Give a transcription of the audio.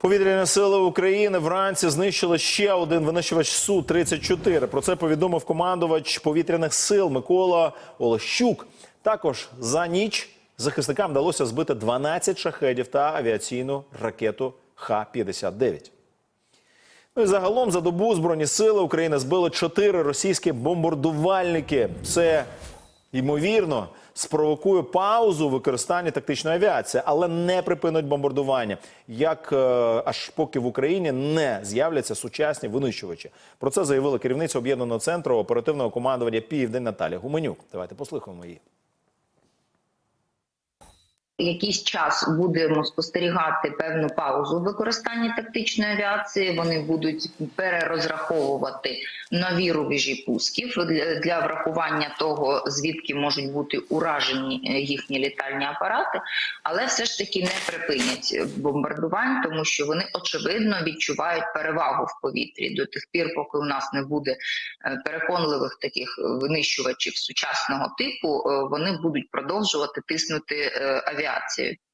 Повітряні сили України вранці знищили ще один винищувач су 34 Про це повідомив командувач повітряних сил Микола Олещук. Також за ніч захисникам вдалося збити 12 шахедів та авіаційну ракету Х-59. Ну і загалом за добу збройні сили України збили чотири російські бомбардувальники. Це ймовірно спровокує паузу використання тактичної авіації, але не припинить бомбардування, як е, аж поки в Україні не з'являться сучасні винищувачі. Про це заявила керівниця об'єднаного центру оперативного командування Південь Наталія Гуменюк. Давайте послухаємо її. Якийсь час будемо спостерігати певну паузу в використанні тактичної авіації. Вони будуть перерозраховувати нові рубежі пусків. Для, врахування того, звідки можуть бути уражені е, їхні літальні апарати, але все ж таки не припинять бомбардувань, тому що вони очевидно відчувають перевагу в повітрі. До тих пір, поки у нас не буде е, переконливих таких винищувачів сучасного типу, е, вони будуть продовжувати тиснути got to.